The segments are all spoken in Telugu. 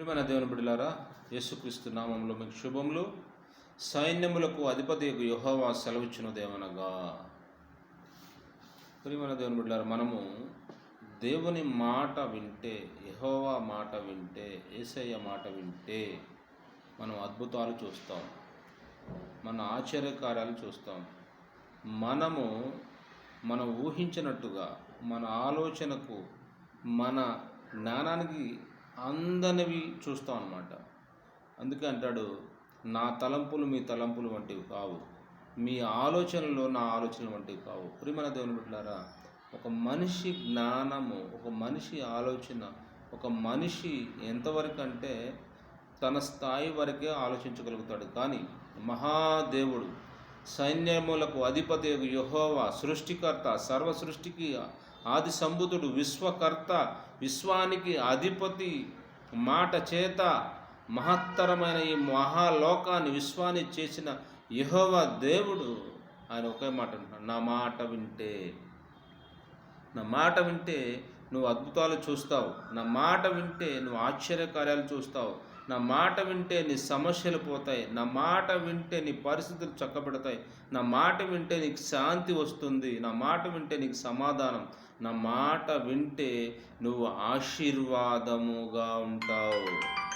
ప్రియమైన దేవుని బిడ్డలారా యేసుక్రీస్తు నామంలో మీకు శుభములు. సైన్యములకు అధిపతి యుహోవా సెలవిచ్చిన దేవనగా. ప్రియమైన దేవుని బిడ్డలారా మనము దేవుని మాట వింటే యహోవా మాట వింటే ఏసయ్య మాట వింటే మనం అద్భుతాలు చూస్తాం. మన ఆశ్చర్యకార్యాలు చూస్తాం. మనము మనం ఊహించినట్టుగా మన ఆలోచనకు మన జ్ఞానానికి అందనివి చూస్తాం అన్నమాట. అందుకే అంటాడు నా తలంపులు మీ తలంపులు వంటివి కావు. మీ ఆలోచనలు నా ఆలోచనలు వంటివి కావు. ప్రియమైన దేవుని బిడ్డారా ఒక మనిషి జ్ఞానము ఒక మనిషి ఆలోచన ఒక మనిషి ఎంతవరకు అంటే తన స్థాయి వరకే ఆలోచించగలుగుతాడు. కానీ మహాదేవుడు సైన్యములకు అధిపతి యహోవా సృష్టికర్త సర్వ సృష్టికి ఆది సంబుధుడు విశ్వకర్త విశ్వానికి అధిపతి మాట చేత మహత్తరమైన ఈ మహాలోకాన్ని విశ్వాన్ని చేసిన యహోవ దేవుడు. ఆయన ఒకే మాట అంటున్నాడు నా మాట వింటే నా మాట వింటే నువ్వు అద్భుతాలు చూస్తావు. నా మాట వింటే నువ్వు ఆశ్చర్యకార్యాలు చూస్తావు. నా మాట వింటే నీ సమస్యలు పోతాయి నా మాట వింటే నీ పరిస్థితులు చక్కబెడతాయి నా మాట వింటే నీకు శాంతి వస్తుంది నా మాట వింటే నీకు సమాధానం నా మాట వింటే నువ్వు ఆశీర్వాదముగా ఉంటావు.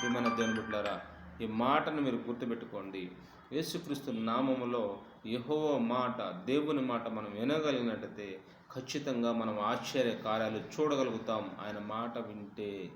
ప్రియమైన దేవుని ఈ మాటను మీరు గుర్తుపెట్టుకోండి. యేసుక్రీస్తు నామములో యహో మాట దేవుని మాట మనం వినగలిగినట్టయితే ఖచ్చితంగా మనం ఆశ్చర్య కార్యాలు చూడగలుగుతాం. ఆయన మాట వింటే